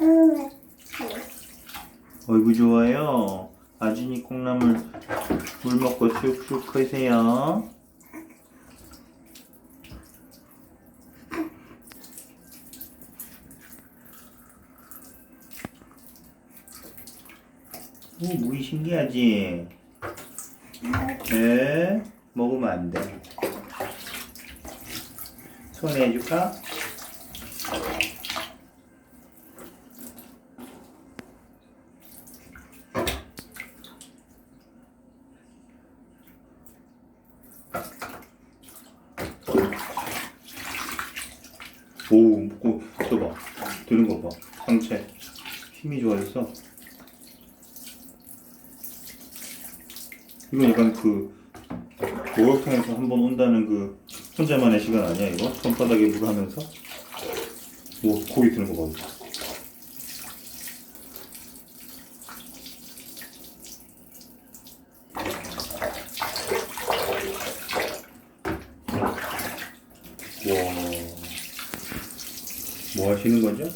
응. 어이구 좋아요. 아진이 콩나물 물 먹고 쑥쑥 크세요. 오, 물이 신기하지? 네, 먹으면 안 돼. 손에 해줄까? 오, 먹고, 또 봐. 드는 거 봐. 상체. 힘이 좋아졌어. 이거 약간 그, 목욕탕에서 한 번 온다는 그, 혼자만의 시간 아니야, 이거? 손바닥에 물 하면서? 오, 고기 드는 거 봐. 뭐 하시는 거죠?